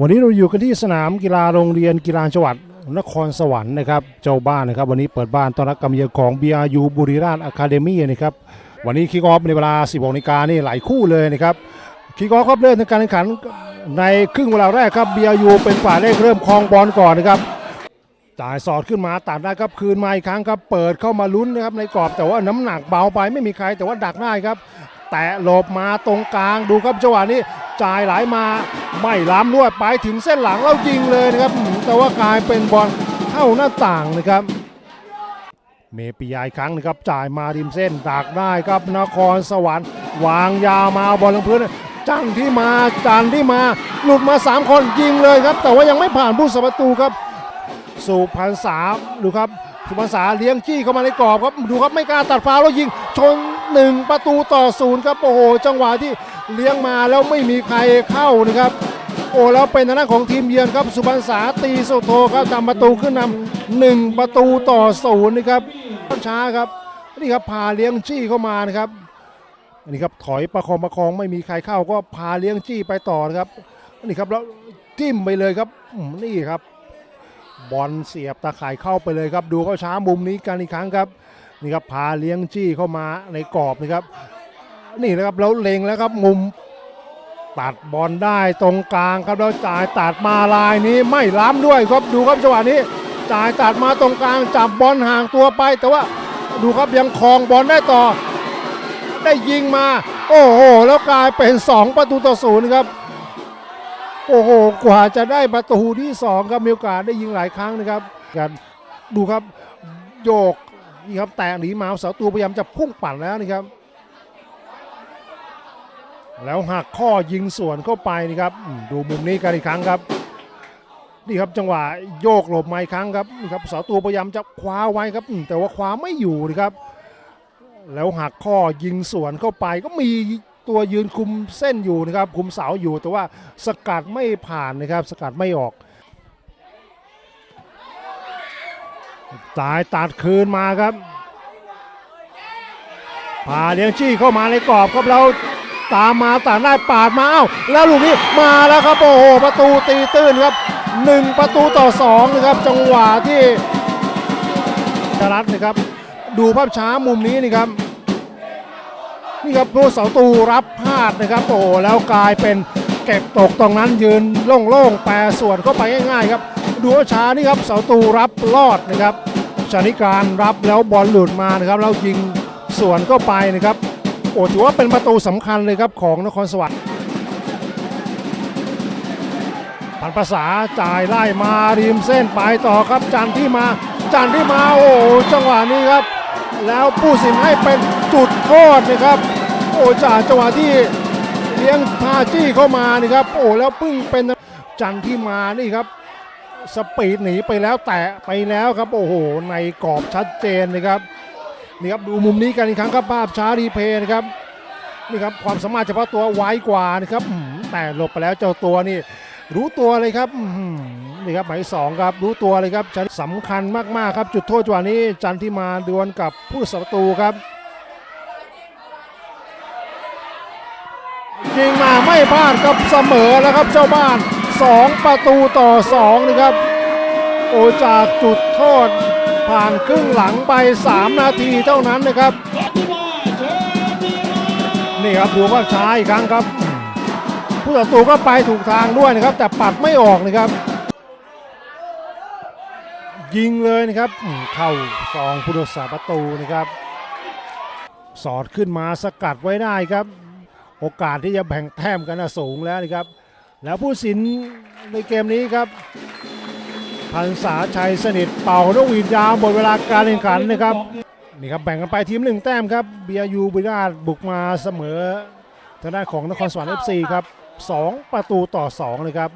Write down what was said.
วันนี้เราอยู่กันที่สนามกีฬาโรงเรียนกีฬาจังหวัดนครสวรรค์นะครับเจ้าบ้านนะครับ วันนี้เปิดบ้านต้อนรับกำเยือนของ BRU บุรีราชอะคาเดมี่นะครับวันนี้คิกออฟในเวลา 16นาฬิกานี่หลายคู่เลยนะครับคิกออฟครับเริ่มการแข่งขันในครึ่งเวลาแรกครับ BRU เป็นฝ่ายเลขเริ่มครองบอลก่อนนะครับจ่ายสอดขึ้นมาตัดได้ครับคืนมาอีกครั้งครับ เปิดเข้ามาลุ้นนะครับในกรอบแต่ว่าน้ำหนักเบาไปไม่มีใครแต่ว่าดักได้ครับ แตะหลบมาตรงกลางดูครับจังหวะนี้จ่ายไหลมาไม่ล้ำด้วยไปถึงเส้นหลังแล้วยิงเลยนะครับ แต่ว่ากลายเป็นบอลเข้าหน้าต่างนะครับ เมปิยายครั้งนะครับจ่ายมาริมเส้นดักได้ครับนครสวรรค์วางยาวมาบอลลงพื้นจังที่มาจันที่มาหลุดมา 3 คนยิงเลยครับ แต่ว่ายังไม่ผ่านผู้สาประตูครับสุพรรณษาดูครับสุพรรณษาเลี้ยงจี้เข้ามาในกรอบครับดูครับไม่กล้าตัดฟาวแล้วยิงชน หนึ่งประตูต่อศูนย์ครับโอ้โหจังหวะที่เลี้ยงมาแล้วไม่มีใครเข้านะครับ โอ้แล้วเป็นทางด้านของทีมเยือนครับสุพรรณษาตีโซโทครับทำประตูขึ้นนำหนึ่งประตูต่อศูนย์นะครับช้าครับนี่ครับพาเลี้ยงจี้เข้ามานะครับอันนี้ครับถอยประคองประคองไม่มีใครเข้าก็พาเลี้ยงจี้ไปต่อนะครับนี่ครับแล้วจิ้มไปเลยครับนี่ครับ บอลเสียบตาข่ายเข้าไปเลยครับ ดูเข้าช้ามุมนี้กันอีกครั้งครับ นี่ครับพาเลี้ยงจี้เข้ามาในกรอบนะครับ นี่นะครับแล้วเล็งแล้วครับมุมตัดบอลได้ตรงกลางครับแล้วจ่ายตัดมาลายนี้ไม่ล้ำด้วยครับดูครับจังหวะนี้จ่ายตัดมาตรงกลางจับบอลห่างตัวไป แต่ว่าดูครับยังครองบอลได้ต่อ ได้ยิงมา โอ้โหแล้วกลายเป็น 2 ประตูต่อศูนย์ครับโอ้โหกว่าจะได้ประตูที่2ครับมีโอกาสได้ยิงหลายครั้งนะครับกันดูครับโยก นี่ครับแตะหนีมาเสาตัวพยายามจะพุ่งปั่นแล้วนี่ครับ แล้วหักข้อยิงสวนเข้าไปนี่ครับ ดูมุมนี้กันอีกครั้งครับนี่ครับจังหวะโยกหลบมาอีกครั้งครับนี่ครับเสาตัวพยายามจะคว้าไว้ครับแต่ว่าคว้าไม่อยู่นะครับ แล้วหักข้อยิงสวนเข้าไปก็มีตัวยืนคุมเส้นอยู่นะครับ คุมเสาอยู่แต่ว่าสกัดไม่ผ่านนะครับ สกัดไม่ออก ตายตัดคืนมาครับพาเลี้ยงจี้เข้ามาในกรอบครับแล้วตามมาตัดได้ปาดมาเอ้าแล้วลูกนี้มาแล้วครับโอ้โหประตูตีตื้นครับหนึ่งประตูต่อสองนะครับจังหวะที่จรัตนะครับ ดูภาพช้ามุมนี้นี่ครับนี่ครับผู้เสาตูรับพลาดนะครับโอ้แล้วกลายเป็นเก็บตกตรงนั้นยืนโล่งๆแปรส่วนเข้าไปง่ายๆครับ ดูว่าช้านี่ครับเสาตูรับรอดนะครับชานิการรับแล้วบอลหลุดมานะครับแล้วยิงสวนเข้าไปนะครับโอ้ถือว่าเป็นประตูสำคัญเลยครับของนครสวรรค์พันภาษาจ่ายไล่มาริมเส้นไปต่อครับจันที่มาจันที่มาโอ้โหจังหวะนี้ครับ แล้วผู้สินให้เป็นจุดโทษนะครับ โอ้จาจังหวะที่เลี้ยงพาจี้เข้ามานี่ครับโอ้แล้วพึ่งเป็นจันที่มานี่ครับ สปีดหนีไปแล้วแตะไปแล้วครับโอ้โหในกรอบชัดเจนนะครับนี่ครับดูมุมนี้กันอีกครั้งครับภาพช้ารีเพย์นะครับนี่ครับความสามารถเฉพาะตัวไวกว่านะครับแต่หลบไปแล้วเจ้าตัวนี่รู้ตัวเลยครับนี่ครับหมายสองครับรู้ตัวเลยครับจันสำคัญมากๆครับจุดโทษจังหวะนี้จันที่มาดวลกับผู้สัประตูครับยิงมาไม่พลาดครับเสมอแล้วครับเจ้าบ้าน 2 ประตูต่อ2นะครับ โอจากจุดโทษผ่านครึ่งหลังไป 3 นาทีเท่านั้นนะครับ นี่ครับดูว่าช้าอีกครั้งครับ ผู้ต่อตูก็ไปถูกทางด้วยนะครับ แต่ปัดไม่ออกนะครับ ยิงเลยนะครับเข้าซองผู้รักษาประตูนะครับ สอดขึ้นมาสกัดไว้ได้ครับ โอกาสที่จะแบ่งแต้มกันนะสูงแล้วนะครับ แล้วผู้สินในเกมนี้ครับพันษาชัยสนิทเป่านกหวีดยาวหมดเวลาการแข่งขันนะครับนี่ครับแบ่งกันไปทีมหนึ่งแต้มครับเบียยูบุรีราชบุกมาเสมอทางด้านของนครสวรรค์เอฟซีครับสองประตูต่อสองเลยครับ